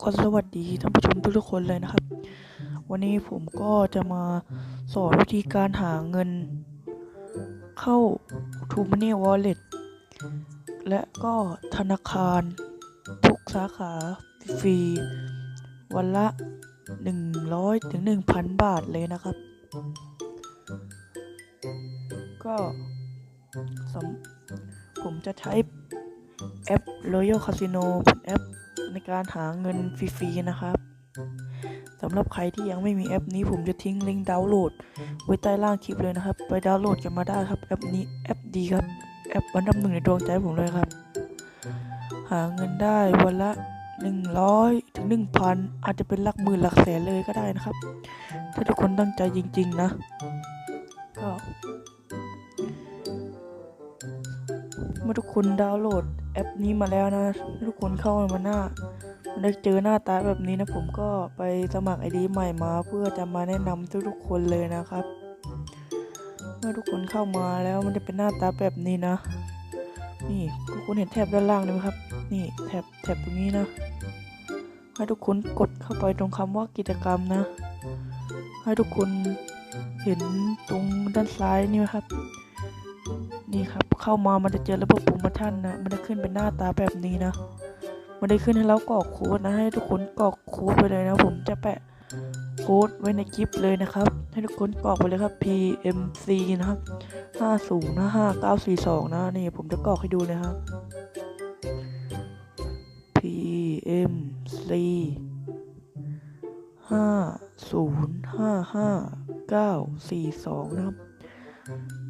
ก็สวัสดีท่านผู้ชมทุกๆคนเลยนะครับ วันนี้ผมก็จะมาสอนวิธีการหาเงิน เข้า t o Money Wallet และก็ธนาคาร ทุกสาขาฟรีวันละ 100ถึง1,000 บาทเลยนะครับ ก็สำผมจะใช้แอป Royal Casino เป็นแอป ในการหาเงินฟรีๆนะครับสำหรับใครที่ยังไม่มีแอปนี้ผมจะทิ้งลิงก์ดาวน์โหลด ไว้ใต้ล่างคลิปเลยนะครับ ไปดาวน์โหลดกันมาได้ครับแอปนี้แอปดีครับ แอปอันดับหนึ่งในดวงใจผมเลยครับ หาเงินได้วันละ 100ถึง1,000 อาจจะเป็นหลักหมื่นหลักแสนเลยก็ได้นะครับ ถ้าทุกคนตั้งใจจริง ๆ นะ ก็เมื่อทุกคนดาวน์โหลด แอปนี้มาแล้วนะทุกคนเข้ามาหน้ามันได้เจอหน้าตาแบบนี้นะผมก็ไปสมัครไอดีใหม่มาเพื่อจะมาแนะนำทุกๆคนเลยนะครับ เมื่อทุกคนเข้ามาแล้วมันจะเป็นหน้าตาแบบนี้นะ นี่ทุกคนเห็นแถบด้านล่างไหมครับ นี่แถบแถบตรงนี้นะให้ทุกคนกดเข้าไปตรงคำว่ากิจกรรมนะ ให้ทุกคนเห็นตรงด้านซ้ายนี่ไหมครับ นี่ครับ เข้ามามันจะเจอระบบโปรโมชั่นนะ มันจะขึ้นเป็นหน้าตาแบบนี้นะ มันได้ขึ้นให้เรากรอกโค้ดนะ ให้ทุกคนกรอกโค้ดไปเลยนะ ผมจะแปะโค้ดไว้ในคลิปเลยนะครับ ให้ทุกคนกรอกไปเลยครับ PMC นะครับ50นะ5942 นะ นี่ผมจะกรอกให้ดูเลยครับ PMC 5055 942 นะครับ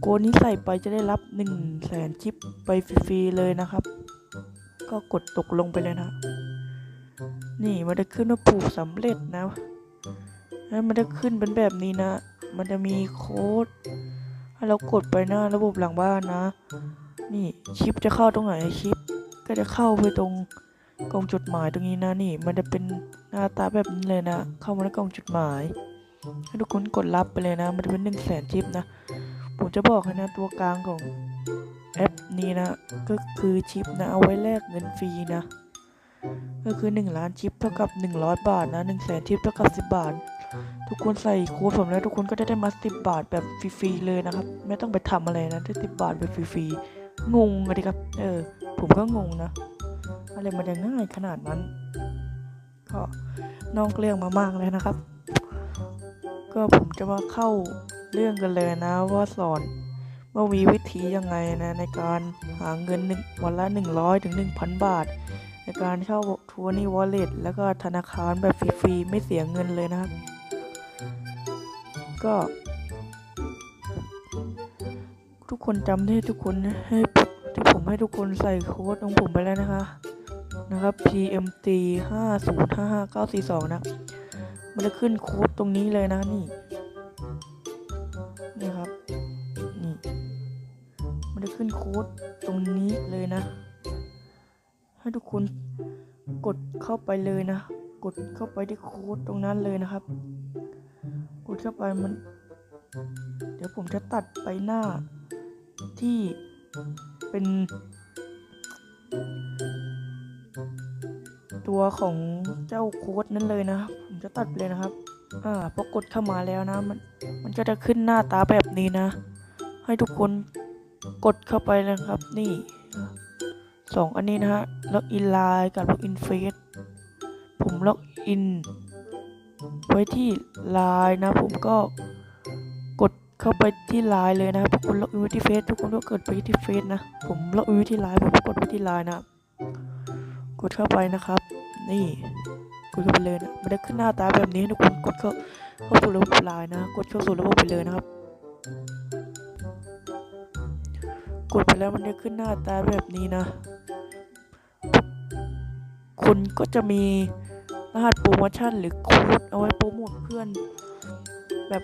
โกนนี้ใส่ไปจะได้รับ1นึ่งแสนชิปไปฟรีๆเลยนะครับ ก็กดตกลงไปเลยนะ นี่มันจะขึ้นว่าปลูกสำเร็จนะแล้วมันจะขึ้นเป็นแบบนี้นะ มันจะมีโค้ดให้เรากดไปหน้าระบบหลังบ้านนะ นี่ชิปจะเข้าตรงไหนชิป ก็จะเข้าไปตรงกล่องจดหมายตรงนี้นะนี่ มันจะเป็นหน้าตาแบบนี้เลยนะ เข้ามาในกล่องจดหมายให้ทุกคนกดรับไปเลยนะ มันจะเป็นหนึ่งแสนชิปนะ ผมจะบอกนะตัวกลางของแอปนี้นะ ก็คือชิปนะเอาไว้แลกเงินฟรีนะ ก็คือ 1 ล้านชิปเท่ากับ 100 บาทนะ1แสนชิปเท่ากับ 10 บาท ทุกคนใส่โค้ดผมแล้วทุกคนก็จะได้มา 10 บาทแบบฟรีๆเลยนะครับ ไม่ต้องไปทำอะไรนะได้10 บาทแบบฟรีๆงงเลยครับ เออ ผมก็งงนะ อะไรมันจะง่ายขนาดนั้น ก็น้องเรื่องมามากเลยนะครับ ก็ผมจะมาเข้า เรื่องกันเลยนะว่าสอนว่ามีวิธียังไงนะในการหาเงินหนึ่งวันละ 100ถึง1,000 บาท ในการเข้าทัวร์นี่วอลเล็ตแล้วก็ธนาคารแบบฟรีๆ ไม่เสียเงินเลยนะครับ ก็ ทุกคนจำได้ทุกคนให้ที่ผมให้ทุกคนใส่โค้ดของผมไปแล้วนะคะนะครับ PMT 5 0 5 5 9 4 2 นะ มันจะขึ้นโค้ดตรงนี้เลยนะนี่ นี่ครับ นี่มันจะขึ้นโค้ดตรงนี้เลยนะ ให้ทุกคนกดเข้าไปเลยนะ กดเข้าไปที่โค้ดตรงนั้นเลยนะครับ กดเข้าไปมัน เดี๋ยวผมจะตัดไปหน้าที่เป็น ตัวของเจ้าโค้ดนั้นเลยนะ ผมจะตัดไปเลยนะครับ อ่าพอกดเข้ามาแล้วนะมัน มันก็จะขึ้นหน้าตาแบบนี้นะ ให้ทุกคนกดเข้าไปเลยครับ นี่สองอันนี้นะฮะล็อกอินไลน์กับล็อกอินเฟซผมล็อกอินไว้ที่ไลน์นะ ผมก็กดเข้าไปที่ไลน์เลยนะครับทุกคนล็อกอินไว้ที่เฟซทุกคนก็กดไปที่เฟซนะ ผมล็อกอินไว้ที่ไลน์ผมก็กดไปที่ไลน์นะ กดเข้าไปนะครับ นี่ กดเข้าไปเลยนะมันจะขึ้นหน้าตาแบบนี้ให้ทุกคนกดเข้าเข้าสู่ระบบไลน์นะกดเข้าสู่ระบบไปเลยนะครับ กดไปแล้วมันจะขึ้นหน้าตาแบบนี้นะ คุณก็จะมีรหัสโปรโมชั่นหรือโค้ดเอาไว้โปรโมทเพื่อน แบบ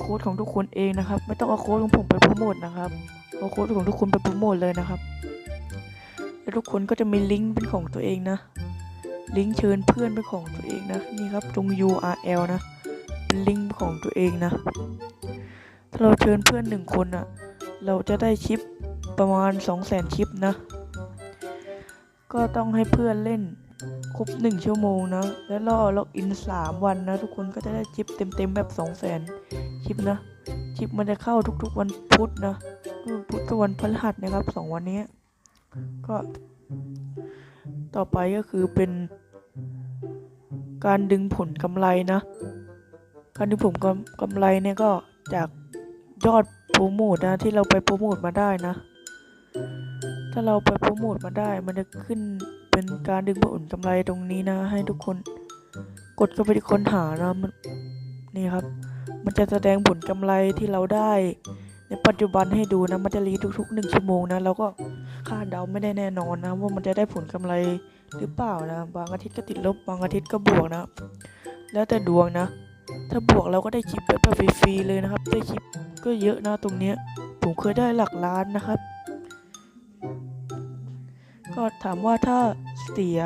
โค้ดของทุกคนเองนะครับ ไม่ต้องเอาโค้ดของผมไปโปรโมทนะครับเอาโค้ดของทุกคนไปโปรโมทเลยนะครับ แล้วทุกคนก็จะมีลิงก์เป็นของตัวเองนะ ลิงก์เชิญเพื่อนเป็นของตัวเองนะนี่ครับตรง URL นะเป็นลิงก์ของตัวเองนะ ถ้าเราเชิญเพื่อนหนึ่งคนอะ เราจะได้ชิปประมาณ 2 0 0 0 0 0 ชิปนะ ก็ต้องให้เพื่อนเล่นครบรบหนึ่งชั่วโมงนะ แล้วรอล็อกอินสามวันนะ ทุกคนก็จะได้ชิปเต็มๆ แบบสองแสนชิปนะ ชิปมันจะเข้าทุกๆวันพุธนะพุธกับวันพฤหัสนะครับสองวันนี้ ก็ต่อไปก็คือเป็น การดึงผลกำไรนะ การดึงผลกำไรเนี่ยก็จากยอดโปรโมทนะที่เราไปโปรโมทมาได้นะ ถ้าเราไปโปรโมทมาได้ มันจะขึ้นเป็นการดึงผลกำไรตรงนี้นะ ให้ทุกคนกดเข้าไปที่ค้นหานะมันนี่ครับ มันจะแสดงผลกำไรที่เราได้ ในปัจจุบันให้ดูนะ มันจะรีทุกๆหนึ่งชั่วโมงนะเราก็คาดเดาไม่ได้แน่นอนนะ ว่ามันจะได้ผลกำไร หรือเปล่านะ บางอาทิตย์ก็ติดลบ บางอาทิตย์ก็บวกนะ แล้วแต่ดวงนะ ถ้าบวกเราก็ได้ชิปแบบฟรีๆเลยนะครับ ได้ชิปก็เยอะนะตรงเนี้ย ผมเคยได้หลักล้านนะครับ ก็ถามว่าถ้าเสีย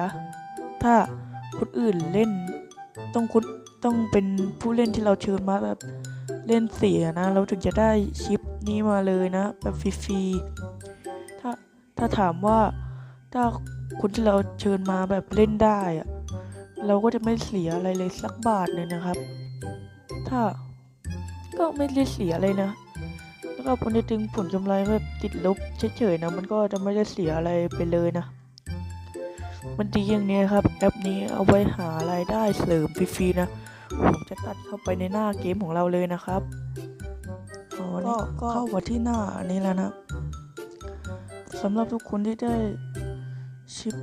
ถ้าคนอื่นเล่น ต้องคุณต้องเป็นผู้เล่นที่เราเชิญมาแบบเล่นเสียนะ เราถึงจะได้ชิปนี้มาเลยนะ แบบฟรีๆถ้าถ้าถามว่า ถ้าคนที่เราเชิญมาแบบเล่นได้อะเราก็จะไม่เสียอะไรเลยสักบาทเลยนะครับ ถ้าก็ไม่ได้เสียเลยนะ แล้วก็พอได้ดึงผลกำไรแบบติดลบเฉยๆนะ มันก็จะไม่ได้เสียอะไรไปเลยนะ มันดีอย่างนี้ครับ แอปนี้เอาไว้หารายได้เสริมฟรีๆนะ ผมจะตัดเข้าไปในหน้าเกมของเราเลยนะครับอ๋อนี่ก็เข้ามาที่หน้านี้แล้วนะสำหรับทุกคนที่ได้ ชิป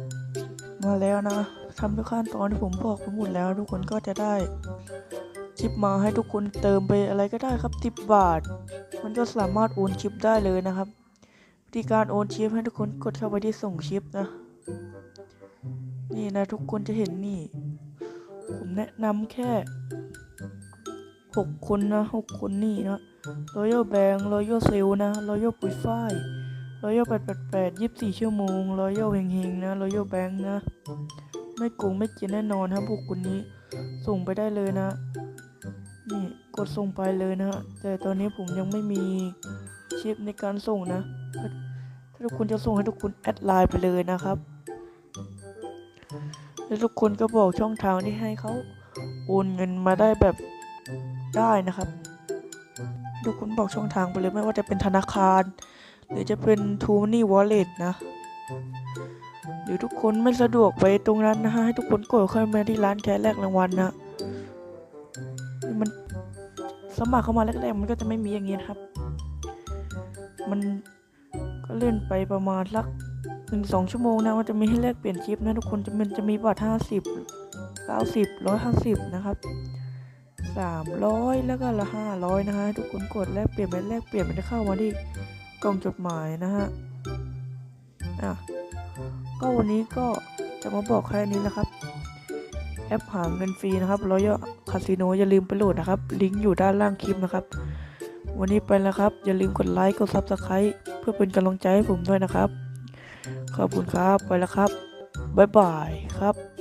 มาแล้วนะทำทุกขั้นตอนที่ผมบอกไปหมดแล้ว ทุกคนก็จะได้ชิปมาให้ทุกคนเติมไปอะไรก็ได้ครับ10บาท มันก็สามารถโอนชิปได้เลยนะครับ วิธีการโอนชิปให้ทุกคนกดเข้าไปที่ส่งชิปนะ นี่นะทุกคนจะเห็นนี่ ผมแนะนำแค่หกคนนะหกคนนี่นะรอยัลแบงรอยัลเซลนะรอยัลปุยฝ้าย รอยัลแปดแปดแปดยี่สิบสี่ชั่วโมงรอยัลเฮงเฮงนะรอยัลแบงนะ ไม่โกงไม่เกินแน่นอนครับพวกคนนี้ ส่งไปได้เลยนะ นี่กดส่งไปเลยนะแต่ตอนนี้ผมยังไม่มีชิปในการส่งนะถ้าถ้าทุกคนจะส่งให้ทุกคนแอดไลน์ไปเลยนะครับ แล้วทุกคนก็บอกช่องทางที่ให้เขาโอนเงินมาได้แบบได้นะครับ ทุกคนบอกช่องทางไปเลยไม่ว่าจะเป็นธนาคาร หรือจะเป็น t ูนี่วอลเล็ตนะ หรือทุกคนไม่สะดวกไปตรงนั้นนะฮะ ให้ทุกคนกดเข้ามาที่ร้านแคสแลกรางวัลนะนี่มันสมัครเข้ามาแรกๆมันก็จะไม่มีอย่างนี้นะครับ มันก็เล่นไปประมาณสักหนึ่งสองชั่วโมงนะมันจะมีให้แลกเปลี่ยนชิปนะทุกคนจะมันจะมีบัตรห้าสิบเก้าสิบร้อยห้าสิบนะครับสามร้อยแล้วก็ละห้าร้อยนะฮะทุกคนกดแลกเปลี่ยนไปแลกเปลี่ยนมันจะเข้ามาที่ กล่องจดหมายนะฮะอะก็วันนี้ก็จะมาบอกแค่นี้นะครับ แอปหาเงินฟรีนะครับรอยัลคาสิโนอย่าลืมไปโหลดนะครับ ลิงก์อยู่ด้านล่างคลิปนะครับ วันนี้ไปแล้วครับ อย่าลืมกดไลค์กดซับสไคร b e เพื่อเป็นกำลังใจให้ผมด้วยนะครับ ขอบคุณครับไปแล้วครับบ๊ายบายครับ